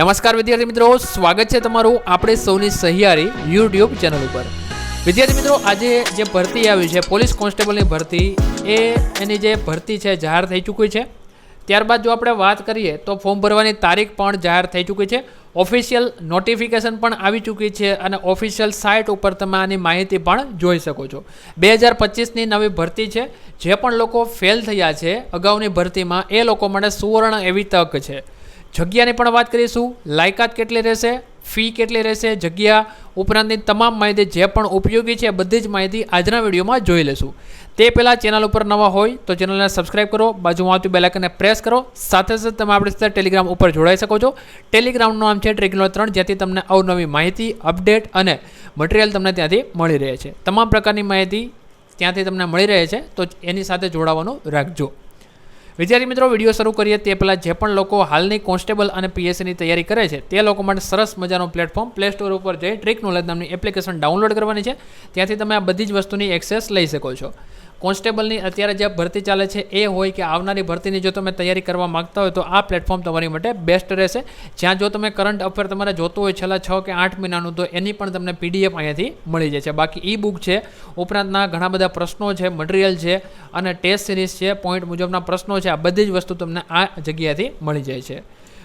નમસ્કાર વિદ્યાર્થી મિત્રો, સ્વાગત છે તમારું આપણે સૌની સહિયારી યુટ્યુબ ચેનલ ઉપર. વિદ્યાર્થી મિત્રો, આજે જે ભરતી આવી છે, પોલીસ કોન્સ્ટેબલની ભરતી, એ એની જે ભરતી છે, જાહેર થઈ ચૂકી છે. ત્યારબાદ જો આપણે વાત કરીએ, તો ફોર્મ ભરવાની તારીખ પણ જાહેર થઈ ચૂકી છે. ઓફિશિયલ નોટિફિકેશન પણ આવી ચૂકી છે અને ઓફિશિયલ સાઇટ ઉપર તમે આની માહિતી પણ જોઈ શકો છો. બે હજાર પચીસની નવી ભરતી છે. જે પણ લોકો ફેલ થયા છે, અગાઉની ભરતીમાં એ લોકો માટે સુવર્ણ એવી તક છે. જગ્યાની પણ વાત કરીશું. લાયકાત કેટલી રહેશે? ફી કેટલી રહેશે? જગ્યા ઉપરાંતની તમામ માહિતી જે પણ ઉપયોગી છે બધી જ માહિતી આજના વિડીયોમાં જોઈ લેશું તે પહેલાં ચેનલ ઉપર નવા હોય તો ચેનલને સબસ્ક્રાઇબ કરો. બાજુમાં આવતી બેલાઇકનને પ્રેસ કરો. સાથે સાથે તમે આપણી સાથે ટેલિગ્રામ ઉપર જોડાઈ શકો છો. ટેલિગ્રામનું નામ છે ટ્રેગ્યુલર ત્રણ, જ્યાંથી તમને અવનવી માહિતી, અપડેટ અને મટીરિયલ તમને ત્યાંથી મળી રહે છે. તમામ પ્રકારની માહિતી ત્યાંથી તમને મળી રહે છે. તો એની સાથે જોડાવાનું રાખજો. વિદ્યાર્થી મિત્રો, વીડિયો શરૂ કરીએ તે પહેલાં જે પણ લોકો હાલની કોન્સ્ટેબલ અને પીએસસીની તૈયારી કરે છે, તે લોકો માટે સરસ મજાનું પ્લેટફોર્મ પ્લે સ્ટોર ઉપર જઈ ટ્રીક નોલેજ નામની એપ્લિકેશન ડાઉનલોડ કરવાની છે. ત્યાંથી તમે આ બધી જ વસ્તુની એક્સેસ લઈ શકો છો. કોન્સ્ટેબલની અત્યારે જે ભરતી ચાલે છે એ હોય કે આવનારી ભરતીની જો તમે તૈયારી કરવા માગતા હોય તો આ પ્લેટફોર્મ તમારી માટે બેસ્ટ રહેશે. જ્યાં જો તમે કરંટ અફેર તમારે જોતું હોય છેલ્લા છ કે આઠ મહિનાનું, તો એની પણ તમને પીડીએફ અહીંયાથી મળી જાય છે. બાકી ઈ બુક છે, ઉપરાંતના ઘણા બધા પ્રશ્નો છે, મટીરિયલ છે અને ટેસ્ટ સિરીઝ છે, પોઈન્ટ મુજબના પ્રશ્નો છે, આ બધી જ વસ્તુ તમને આ જગ્યાએથી મળી જાય છે.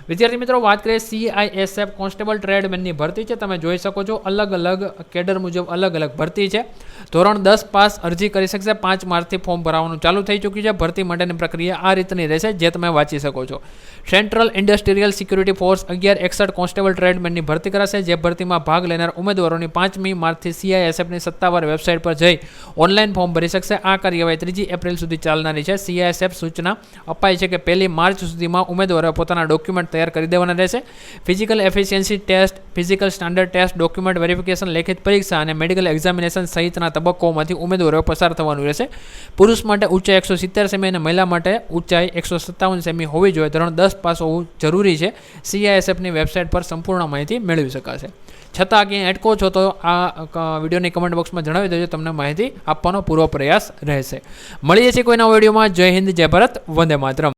વિદ્યાર્થી મિત્રો, વાત કરીએ સીઆઈએસએફ કોન્સ્ટેબલ ટ્રેડમેનની ભરતી છે. તમે જોઈ શકો છો, અલગ અલગ કેડર મુજબ અલગ અલગ ભરતી છે. ધોરણ દસ પાસ અરજી કરી શકશે. પાંચ માર્ચથી ફોર્મ ભરાવાનું ચાલુ થઈ ચૂક્યું છે. ભરતી માટેની પ્રક્રિયા આ રીતની રહેશે, જે તમે વાંચી શકો છો. સેન્ટ્રલ ઇન્ડસ્ટ્રીયલ સિક્યુરિટી ફોર્સ અગિયાર એકસઠ કોન્સ્ટેબલ ટ્રેડમેનની ભરતી કરાશે, જે ભરતીમાં ભાગ લેનાર ઉમેદવારોની પાંચમી માર્ચથી સીઆઈએસએફની સત્તાવાર વેબસાઇટ પર જઈ ઓનલાઈન ફોર્મ ભરી શકશે. આ કાર્યવાહી ત્રીજી એપ્રિલ સુધી ચાલનારી છે. સીઆઈએસએફ સૂચના અપાઈ છે કે પહેલી માર્ચ સુધીમાં ઉમેદવારોએ પોતાના ડોક્યુમેન્ટ તૈયાર કરી દેવાના રહેશે. Physical efficiency test physical standard test document verification લેખિત પરીક્ષા અને મેડિકલ એક્ઝામિનેશન સહિતના તબક્કોમાંથી ઉમેદવારો પસાર થવાનું રહેશે. પુરુષ માટે ઊંચાઈ એકસો સિત્તેર સેમી અને મહિલા માટે ઊંચાઈ એકસો સત્તાવન સેમી હોવી જોઈએ. ધોરણ દસ પાસ હોવું જરૂરી છે. સીઆઈએસએફની વેબસાઇટ પર સંપૂર્ણ માહિતી મેળવી શકાશે. છતાં ક્યાંય અટકો છો તો આ વિડીયોની કમેન્ટ બોક્સમાં જણાવી દેજો. તમને માહિતી આપવાનો પૂરો પ્રયાસ રહેશે. મળીએ છીએ કોઈના વિડીયોમાં જય હિન્દ, જય ભારત. વંદે માતરમ.